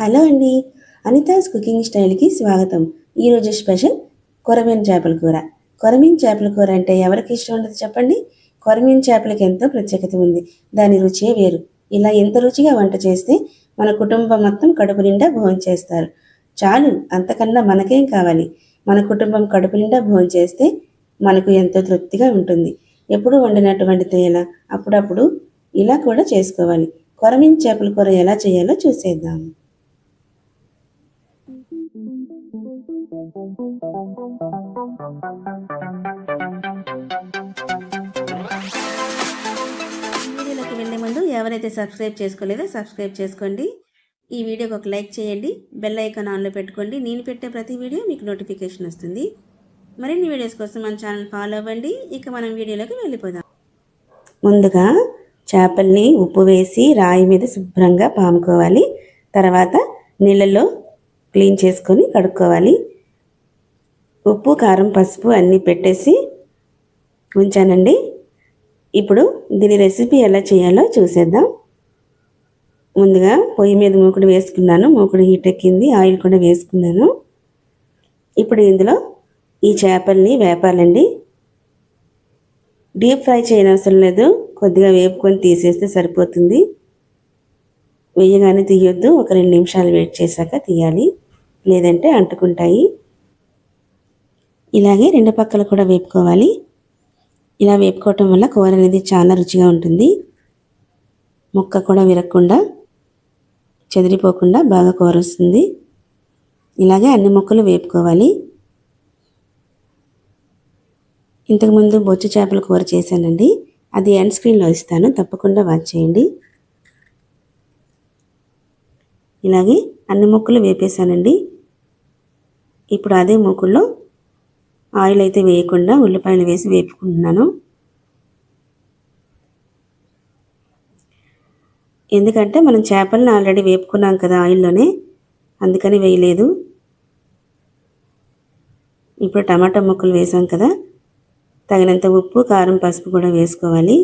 Hello అండి. Anita's cooking స్టైల్కి స్వాగతం. ఈరోజు స్పెషల్ కొరమీన్ చేపల కూర. కొరమీన్ చేపల కూర అంటే ఎవరికి ఇష్టం ఉండదు చెప్పండి? కొరమీన్ చేపలకి ఎంతో ప్రత్యేకత ఉంది. దాని రుచే వేరు. ఇలా ఎంత రుచిగా వంట చేస్తే మన కుటుంబం మొత్తం కడుపు నిండా భోజనం చేస్తారు. చాలు అంతకన్నా మనకేం కావాలి? మన కుటుంబం కడుపు నిండా భోజనం చేస్తే మనకు ఎంతో తృప్తిగా ఉంటుంది. ఎప్పుడు వండినటువంటి ఎలా? అప్పుడప్పుడు ఇలా కూడా చేసుకోవాలి. కొరమీన్ చేపల కూర ఎలా చేయాలో చూసేద్దాము వీడియోలోకి వెళ్ళే ముందు ఎవరైతే సబ్స్క్రైబ్ చేసుకోలేదో సబ్స్క్రైబ్ చేసుకోండి. ఈ వీడియోకి ఒక లైక్ చేయండి. బెల్ ఐకాన్ ఆన్లో పెట్టుకోండి. నేను పెట్టే ప్రతి వీడియో మీకు నోటిఫికేషన్ వస్తుంది. మరిన్ని వీడియోస్ కోసం మన ఛానల్ ఫాలో అవ్వండి. ఇక మనం వీడియోలోకి వెళ్ళిపోదాం. ముందుగా చేపల్ని ఉప్పు వేసి రాయి మీద శుభ్రంగా పాముకోవాలి. తర్వాత నీళ్ళలో క్లీన్ చేసుకొని కడుక్కోవాలి. ఉప్పు కారం పసుపు అన్నీ పెట్టేసి ఉంచానండి. ఇప్పుడు దీని రెసిపీ ఎలా చేయాలో చూసేద్దాం. ముందుగా పొయ్యి మీద మూకుడు వేసుకున్నాను. మూకుడు హీట్ ఎక్కింది. ఆయిల్ కూడా వేసుకున్నాను. ఇప్పుడు ఇందులో ఈ చేపల్ని వేపాలండి. డీప్ ఫ్రై చేయనవసరం లేదు. కొద్దిగా వేపుకొని తీసేస్తే సరిపోతుంది. వేయగానే తీయొద్దు. ఒక రెండు నిమిషాలు వెయిట్ చేశాక తీయాలి. లేదంటే అంటుకుంటాయి. ఇలాగే రెండు పక్కల కూడా వేపుకోవాలి. ఇలా వేపుకోవటం వల్ల కూర అనేది చాలా రుచిగా ఉంటుంది. ముక్క కూడా విరగకుండా చెదిరిపోకుండా బాగా కూర వస్తుంది. ఇలాగే అన్ని ముక్కలు వేపుకోవాలి. ఇంతకుముందు బొచ్చు చేపల కూర చేశానండి. అది ఎండ్ స్క్రీన్లో ఇస్తాను. తప్పకుండా వాచ్ చేయండి. ఇలాగే అన్ని ముక్కలు వేపేశానండి. ఇప్పుడు అదే ముక్కుల్లో ఆయిల్ అయితే వేయకుండా ఉల్లిపాయలు వేసి వేపుకుంటున్నాను. ఎందుకంటే మనం చేపలను ఆల్రెడీ వేపుకున్నాం కదా ఆయిల్లోనే అందుకని వేయలేదు. ఇప్పుడు టమాటా ముక్కలు వేసాం కదా తగినంత ఉప్పు కారం పసుపు కూడా వేసుకోవాలి.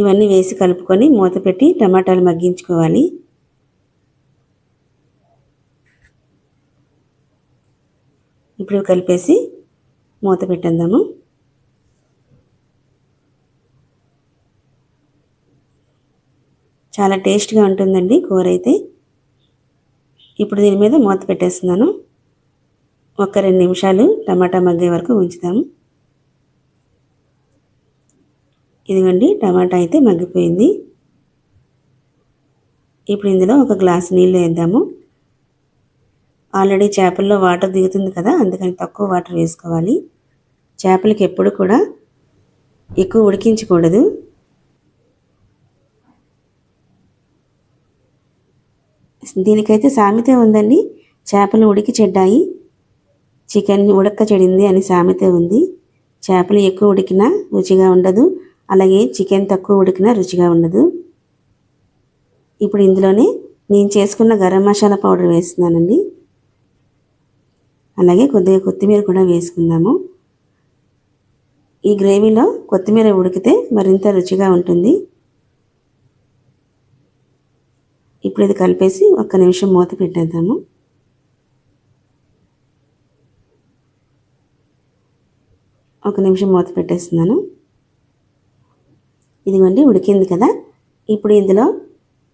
ఇవన్నీ వేసి కలుపుకొని మూత పెట్టి టమాటాలు మగ్గించుకోవాలి. ఇప్పుడు కలిపేసి మూత పెట్టేద్దాము. చాలా టేస్ట్గా ఉంటుందండి కూర అయితే. ఇప్పుడు దీని మీద మూత పెట్టేస్తున్నాను. ఒక రెండు నిమిషాలు టమాటా మగ్గే వరకు ఉంచుతాము. ఇదిగోండి టమాటా అయితే మగ్గిపోయింది. ఇప్పుడు ఇందులో ఒక గ్లాస్ నీళ్ళు వేద్దాము. ఆల్రెడీ చేపల్లో వాటర్ దిగుతుంది కదా అందుకని తక్కువ వాటర్ వేసుకోవాలి. చేపలకి ఎప్పుడు కూడా ఎక్కువ ఉడికించకూడదు. దీనికైతే సామెత ఉందండి. చేపలు ఉడికి చెడ్డాయి. చికెన్ ఉడక్క చెడింది అని సామెత ఉంది. చేపలు ఎక్కువ ఉడికినా రుచిగా ఉండదు. అలాగే చికెన్ తక్కువ ఉడికినా రుచిగా ఉండదు. ఇప్పుడు ఇందులోనే నేను చేసుకున్న గరం మసాలా పౌడర్ వేస్తున్నానండి. అలాగే కొద్దిగా కొత్తిమీర కూడా వేసుకుందాము. ఈ గ్రేవీలో కొత్తిమీర ఉడికితే మరింత రుచిగా ఉంటుంది. ఇప్పుడు ఇది కలిపేసి ఒక్క నిమిషం మూత పెట్టేద్దాము. ఒక నిమిషం మూత పెట్టేస్తున్నాను. ఇదిగోండి ఉడికింది కదా. ఇప్పుడు ఇందులో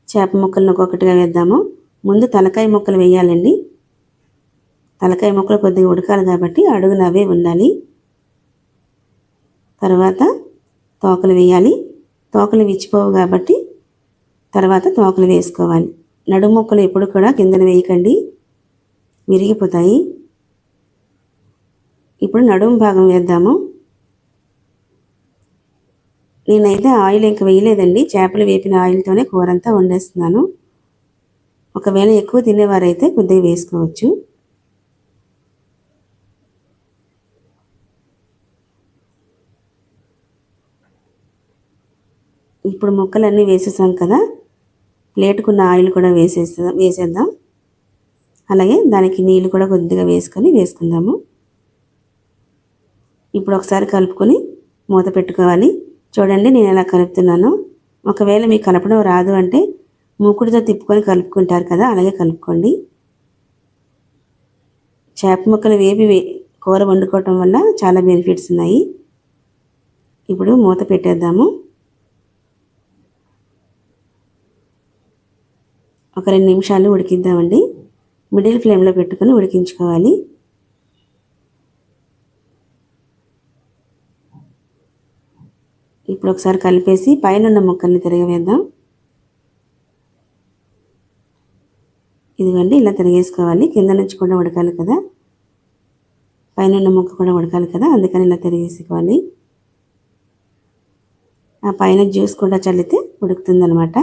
చేప ముక్కలను ఒక్కొక్కటిగా వేద్దాము. ముందు తలకాయ ముక్కలు వేయాలండి. తలకాయ ముక్కలు కొద్దిగా ఉడకాలి కాబట్టి అడుగులు అవే ఉండాలి. తర్వాత తోకలు వేయాలి. తోకలు విచ్చిపోవు కాబట్టి తర్వాత తోకలు వేసుకోవాలి. నడుము ముక్కలు ఎప్పుడు కూడా కిందన వేయకండి. విరిగిపోతాయి. ఇప్పుడు నడుము భాగం వేద్దాము. నేనైతే ఆయిల్ ఇంక వేయలేదండి. చేపలు వేపిన ఆయిల్తోనే కూర అంతా వండేస్తున్నాను. ఒకవేళ ఎక్కువ తినేవారైతే కొద్దిగా వేసుకోవచ్చు. ఇప్పుడు ముక్కలన్నీ వేసేసాం కదా. ప్లేటుకున్న ఆయిల్ కూడా వేసేస్తా వేసేద్దాం. అలాగే దానికి నీళ్ళు కూడా కొద్దిగా వేసుకొని వేసుకుందాము. ఇప్పుడు ఒకసారి కలుపుకొని మూత పెట్టుకోవాలి. చూడండి నేను ఎలా కలుపుతున్నాను. ఒకవేళ మీకు కలపడం రాదు అంటే మూకుడితో తిప్పుకొని కలుపుకుంటారు కదా అలాగే కలుపుకోండి. చేప ముక్కలు వేపి వే- కూర వండుకోవటం వల్ల చాలా బెనిఫిట్స్ ఉన్నాయి. ఇప్పుడు మూత పెట్టేద్దాము. ఒక రెండు నిమిషాలు ఉడికిద్దామండి. మిడిల్ ఫ్లేమ్లో పెట్టుకొని ఉడికించుకోవాలి. ఇప్పుడు ఒకసారి కలిపేసి పైన ఉన్న ముక్కల్ని తిరగవేద్దాం. ఇదిగోండి ఇలా తిరిగేసుకోవాలి. కింద నుంచి కూడా ఉడకాలి కదా. పైన ఉన్న ముక్క కూడా ఉడకాలి కదా అందుకని ఇలా తిరిగేసుకోవాలి. ఆ పైన జ్యూస్ కూడా చల్లితే ఉడుకుతుందనమాట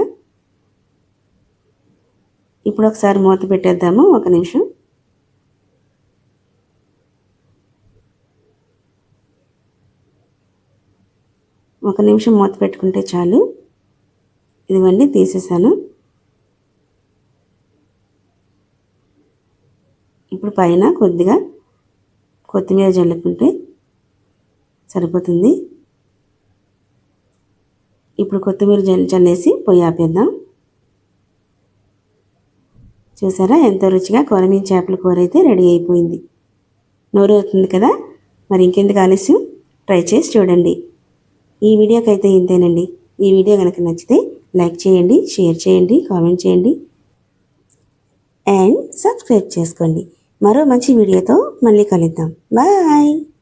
ఇప్పుడు ఒకసారి మూత పెట్టేద్దాము ఒక నిమిషం. ఒక నిమిషం మూత పెట్టుకుంటే చాలు. ఇదిగోండి తీసేసాను. ఇప్పుడు పైన కొద్దిగా కొత్తిమీర జల్లుకుంటే సరిపోతుంది. ఇప్పుడు కొత్తిమీర జల్ చల్లేసి పొయ్యి ఆపేద్దాం. చూసారా? ఎంతో రుచిగా కొరమీన్ చేపల కూర అయితే రెడీ అయిపోయింది. నోరు అవుతుంది కదా? మరి ఇంకెందుకు ఆలస్యం? ట్రై చేసి చూడండి. ఈ వీడియోకి అయితే ఇంతేనండి. ఈ వీడియో కనుక నచ్చితే లైక్ చేయండి షేర్ చేయండి కామెంట్ చేయండి. అండ్ సబ్స్క్రైబ్ చేసుకోండి. మరో మంచి వీడియోతో మళ్ళీ కలుద్దాం. బాయ్!